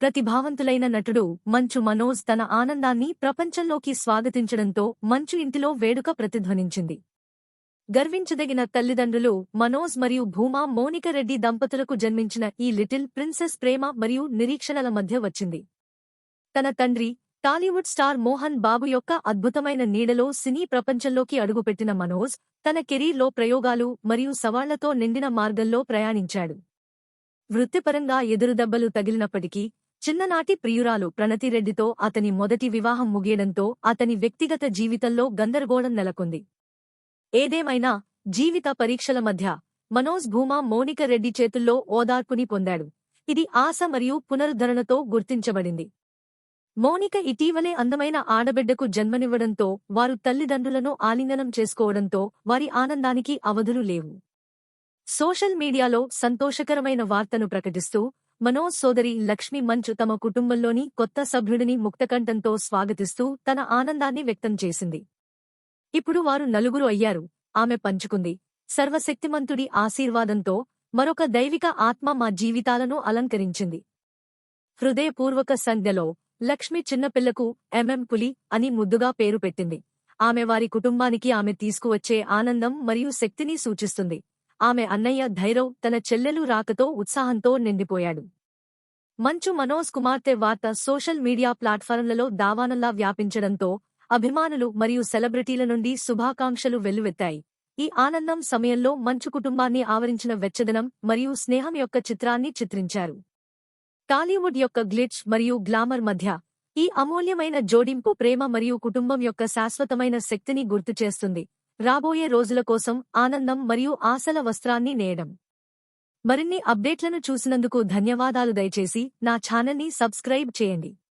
ప్రతిభావంతులైన నటుడు మంచు మనోజ్ తన ఆనందాన్ని ప్రపంచంలోకి స్వాగతించడంతో మంచు ఇంటిలో వేడుక ప్రతిధ్వనించింది. గర్వించదగిన తల్లిదండ్రులు మనోజ్ మరియు భూమా మౌనిక రెడ్డి దంపతులకు జన్మించిన ఈ లిటిల్ ప్రిన్సెస్ ప్రేమ మరియు నిరీక్షణల మధ్య వచ్చింది. తన తండ్రి టాలీవుడ్ స్టార్ మోహన్ బాబు యొక్క అద్భుతమైన నీడలో సినీ ప్రపంచంలోకి అడుగుపెట్టిన మనోజ్ తన కెరీర్లో ప్రయోగాలు మరియు సవాళ్ళతో నిండిన మార్గంలో ప్రయాణించాడు. వృత్తిపరంగా ఎదురుదెబ్బలు తగిలినప్పటికీ చిన్ననాటి ప్రియురాలు ప్రణతిరెడ్డితో అతని మొదటి వివాహం ముగియడంతో అతని వ్యక్తిగత జీవితంలో గందరగోళం నెలకొంది. ఏదేమైనా జీవిత పరీక్షల మధ్య మనోజ్ భూమా మోనిక రెడ్డి చేతుల్లో ఓదార్పుని పొందాడు. ఇది ఆశ మరియు పునరుద్ధరణతో గుర్తించబడింది. మోనిక ఇటీవలే అందమైన ఆడబిడ్డకు జన్మనివ్వడంతో వారు తల్లిదండ్రులను ఆలింగనం చేసుకోవడంతో వారి ఆనందానికి అవధులు లేవు. సోషల్ మీడియాలో సంతోషకరమైన వార్తను ప్రకటిస్తూ మనోజ్ సోదరి లక్ష్మి మంచు తమ కుటుంబంలోని కొత్త సభ్యుడిని ముక్తకంఠంతో స్వాగతిస్తూ తన ఆనందాన్ని వ్యక్తం చేసింది. ఇప్పుడు వారు నలుగురు అయ్యారు. ఆమె పంచుకుంది. సర్వశక్తిమంతుడి ఆశీర్వాదంతో మరొక దైవిక ఆత్మ మా జీవితాలను అలంకరించింది. హృదయపూర్వక సంధ్యలో లక్ష్మి చిన్నపిల్లకు ఎంఎం పులి అని ముద్దుగా పేరు పెట్టింది. ఆమె వారి కుటుంబానికి ఆమె తీసుకువచ్చే ఆనందం మరియు శక్తిని సూచిస్తుంది. ఆమె అన్నయ్య ధైరవ్ తన చెల్లెలు రాకతో ఉత్సాహంతో నిండిపోయాడు. మంచు మనోజ్ కుమార్తె వార్త సోషల్ మీడియా ప్లాట్ఫారంలలో దావానంలా వ్యాపించడంతో అభిమానులు మరియు సెలబ్రిటీల నుండి శుభాకాంక్షలు వెల్లువెత్తాయి. ఈ ఆనందం సమయంలో మంచు కుటుంబాన్ని ఆవరించిన వెచ్చదనం మరియు స్నేహం యొక్క చిత్రాన్ని చిత్రించారు. టాలీవుడ్ యొక్క గ్లిచ్ మరియు గ్లామర్ మధ్య ఈ అమూల్యమైన జోడింపు ప్రేమ మరియు కుటుంబం యొక్క శాశ్వతమైన శక్తిని గుర్తు చేస్తుంది రాబోయే రోజుల కోసం ఆనందం మరియు ఆశల వస్త్రాన్ని నేయడం. మరిన్ని అప్డేట్లను చూసినందుకు ధన్యవాదాలు దయచేసి నా ఛానల్ని సబ్స్క్రైబ్ చేయండి.